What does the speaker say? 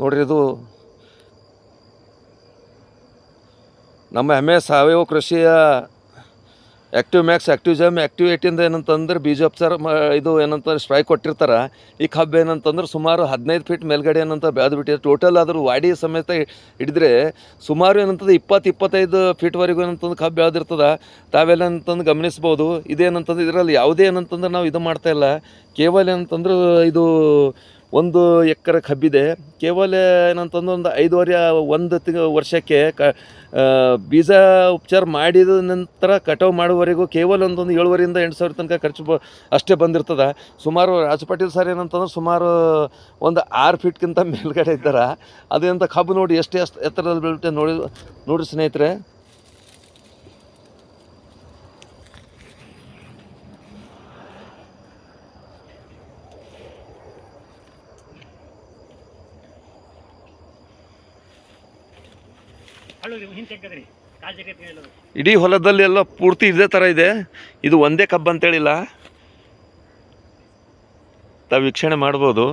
ನೋಡ್ರಿ ಇದು ನಮ್ಮ ಎಸ್ ಸಾವಯವ ಕೃಷಿಯ ಆ್ಯಕ್ಟಿವ್ ಮ್ಯಾಕ್ಸ್ ಆ್ಯಕ್ಟಿವ್ ಜಮ್ ಆ್ಯಕ್ಟಿವ್ ಏಟಿಂದ ಏನಂತಂದ್ರೆ ಬೀಜೋಪಚಾರ ಮ, ಇದು ಏನಂತಾರೆ ಸ್ಟ್ರೈಕ್ ಕೊಟ್ಟಿರ್ತಾರೆ. ಈ ಕಬ್ಬು ಏನಂತಂದ್ರೆ ಸುಮಾರು ಹದಿನೈದು ಫೀಟ್ ಮೇಲ್ಗಡೆ ಏನಂತ ಬೆಳೆದು ಬಿಟ್ಟಿದೆ. ಟೋಟಲ್ ಆದರೂ ವಾಡಿ ಸಮೇತ ಹಿಡಿದ್ರೆ ಸುಮಾರು ಏನಂತಂದ್ರೆ ಇಪ್ಪತ್ತು, ಇಪ್ಪತ್ತೈದು ಫೀಟ್ವರೆಗೂ ಏನಂತಂದ್ರೆ ಕಬ್ಬು ಬೆಳೆದಿರ್ತದೆ ತಾವೆಲ್ಲ ಅಂತಂದು ಗಮನಿಸ್ಬೋದು ಇದೇನಂತಂದ್ರೆ ಇದರಲ್ಲಿ ಯಾವುದೇ ಏನಂತಂದ್ರೆ ನಾವು ಇದು ಮಾಡ್ತಾ ಇಲ್ಲ. ಕೇವಲ ಏನಂತಂದ್ರೆ ಇದು ಒಂದು ಎಕರೆ ಕಬ್ಬಿದೆ. ಕೇವಲ ಏನಂತಂದ್ರೆ ಒಂದು ಐದುವರೆ, ಒಂದು ತಿಂಗ ವರ್ಷಕ್ಕೆ ಕ ಬೀಜ ಉಪಚಾರ ಮಾಡಿದ ನಂತರ ಕಟಾವು ಮಾಡುವವರೆಗೂ ಕೇವಲ ಒಂದೊಂದು ಏಳುವರೆಯಿಂದ ಎಂಟು ಸಾವಿರ ತನಕ ಖರ್ಚು ಬ, ಅಷ್ಟೇ ಬಂದಿರ್ತದೆ. ಸುಮಾರು ರಾಜು ಪಾಟೀಲ್ ಸರ್ ಏನಂತಂದ್ರೆ ಸುಮಾರು ಒಂದು ಆರು ಫೀಟ್ಗಿಂತ ಮೇಲ್ಗಡೆ ಇದ್ದಾರೆ. ಅದೇಂತ ಕಬ್ಬು ನೋಡಿ ಎಷ್ಟು ಎಷ್ಟು ಎತ್ತರದಲ್ಲಿ ಬೀಳುತ್ತೆ ನೋಡಿ ನೋಡಿ ಸ್ನೇಹಿತರೆ. ಇಡೀ ಹೊಲದಲ್ಲಿ ಎಲ್ಲ ಪೂರ್ತಿ ಇದೇ ಥರ ಇದೆ. ಇದು ಒಂದೇ ಕಬ್ಬು ಅಂತೇಳಿಲ್ಲ ತಾವು ವೀಕ್ಷಣೆ ಮಾಡ್ಬೋದು.